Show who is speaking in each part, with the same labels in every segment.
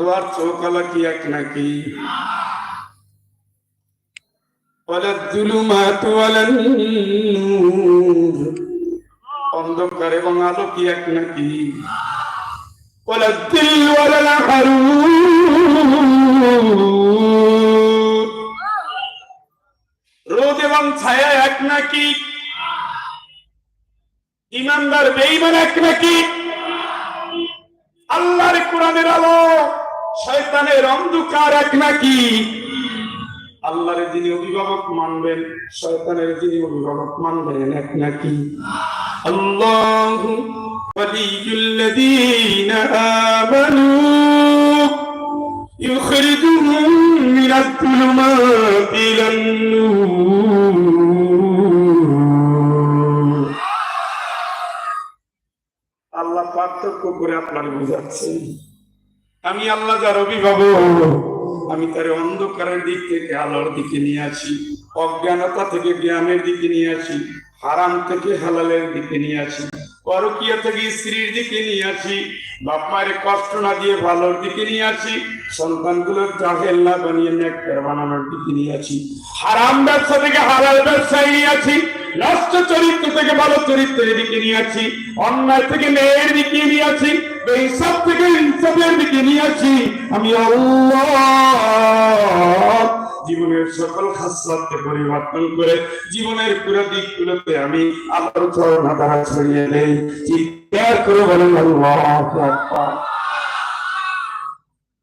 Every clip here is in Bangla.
Speaker 1: আল্লাহর চৌকালা কি এক নাকি অন্ধকার এবং আলো কি এক নাকি রোদ এবং ছায়া এক নাকি? ইমানদার বেইমান এক নাকি? আল্লাহর কোরআনের আলো। শয়তানের অন্ধকার এক নাকি আল্লাহর যিনি অভিভাবক মানবেন শয়তানের যিনি অভিভাবক মানবেন এক নাকি আল্লাহ ওয়ালিয়ুল্লাযীনা আমানু يخرجهم من الظلمات إلى النور আল্লাহ পার্থক্য করে আপনার বোঝাচ্ছেন আমি আল্লাহ যার অভিভাবক, আমি তার অন্ধকারের দিক থেকে আলোর দিকে নিয়ে আসি, অজ্ঞানতা থেকে জ্ঞানের দিকে নিয়ে আসি, হারাম থেকে হালালের দিকে নিয়ে আসি, পরকিয়া থেকে স্ত্রীর দিকে নিয়ে আসি, বাপ মায়ের কষ্ট না দিয়ে ভালোর দিকে নিয়ে আসি, সন্তানগুলো জাহেল না বানিয়ে নেককার বানানোর দিকে নিয়ে আসি, হারাম ব্যবসা থেকে হালাল ব্যবসায় নিয়ে আসি নষ্ট চরিত্র থেকে ভালো চরিত্রের দিকে নিয়ে আসি অন্যায় থেকে ন্যায়ের দিকে নিয়ে আসি এইসব থেকে ইনসাফের দিকে নিয়ে আসি আমি আল্লাহ জীবনের সকল খাসলাতকে পরিবর্তন করে জীবনের পুরো দিকগুলোতে আমি আলোর চরণা দ্বারা ছড়িয়ে দেই চিৎকার করে বলেন আল্লাহ আকবার।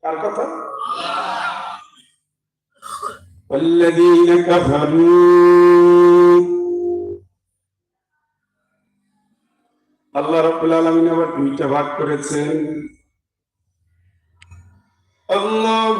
Speaker 1: কার কথা والذين كفروا আল্লাহ রব্বুল আলমিন আবার দুইটা ভাগ করেছেন। আল্লাহ